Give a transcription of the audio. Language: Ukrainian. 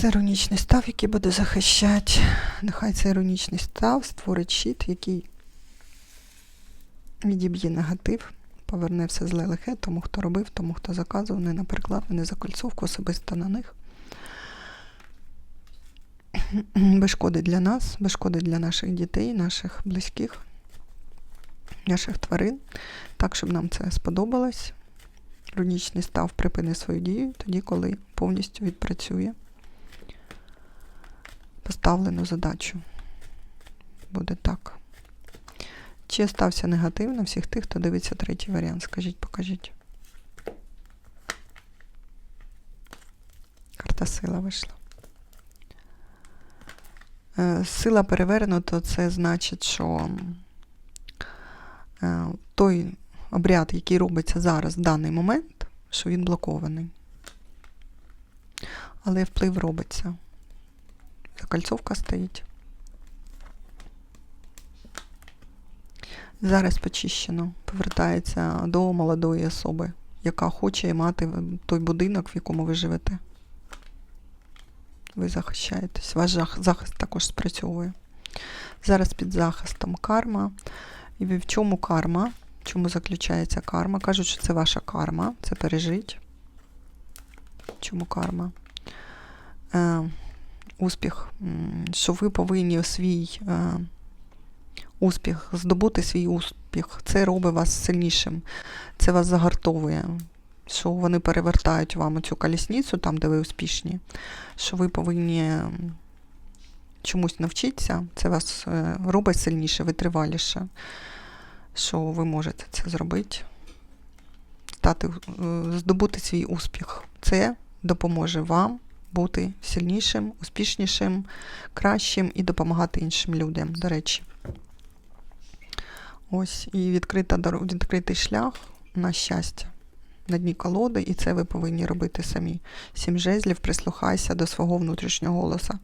Це іронічний став, який буде захищати. Нехай цей іронічний став створить щит, який відіб'є негатив, поверне все зле лихе тому, хто робив, тому, хто заказував, не на переклад, не за кольцовку, особисто на них. Без шкоди для нас, без шкоди для наших дітей, наших близьких, наших тварин. Так, щоб нам це сподобалось. Рунічний став припини свою дію тоді, коли повністю відпрацює поставлену задачу. Буде так. Чи стався негатив всіх тих, хто дивиться третій варіант? Скажіть, покажіть. Карта сила вийшла. Е, Сила перевернута, це значить, що е, той обряд, який робиться зараз в даний момент, що він блокований. Але вплив робиться. Закольцовка стоїть. Зараз почищено. Повертається до молодої особи, яка хоче мати той будинок, в якому ви живете. Ви захищаєтесь. Ваш захист також спрацьовує. Зараз під захистом карма. І в чому карма? В чому заключається карма? Кажуть, що це ваша карма, це пережить. В чому карма? Е, успіх, що ви повинні свій е, успіх, здобути свій успіх. Це робить вас сильнішим, це вас загартовує. Що вони перевертають вам цю колісницю, там, де ви успішні, що ви повинні чомусь навчитися, це вас е, робить сильніше, витриваліше, що ви можете це зробити, стати, е, здобути свій успіх. Це допоможе вам бути сильнішим, успішнішим, кращим і допомагати іншим людям, до речі. Ось і відкрита, відкритий шлях на щастя на дні колоди, і це ви повинні робити самі. Сім жезлів, прислухайся до свого внутрішнього голоса.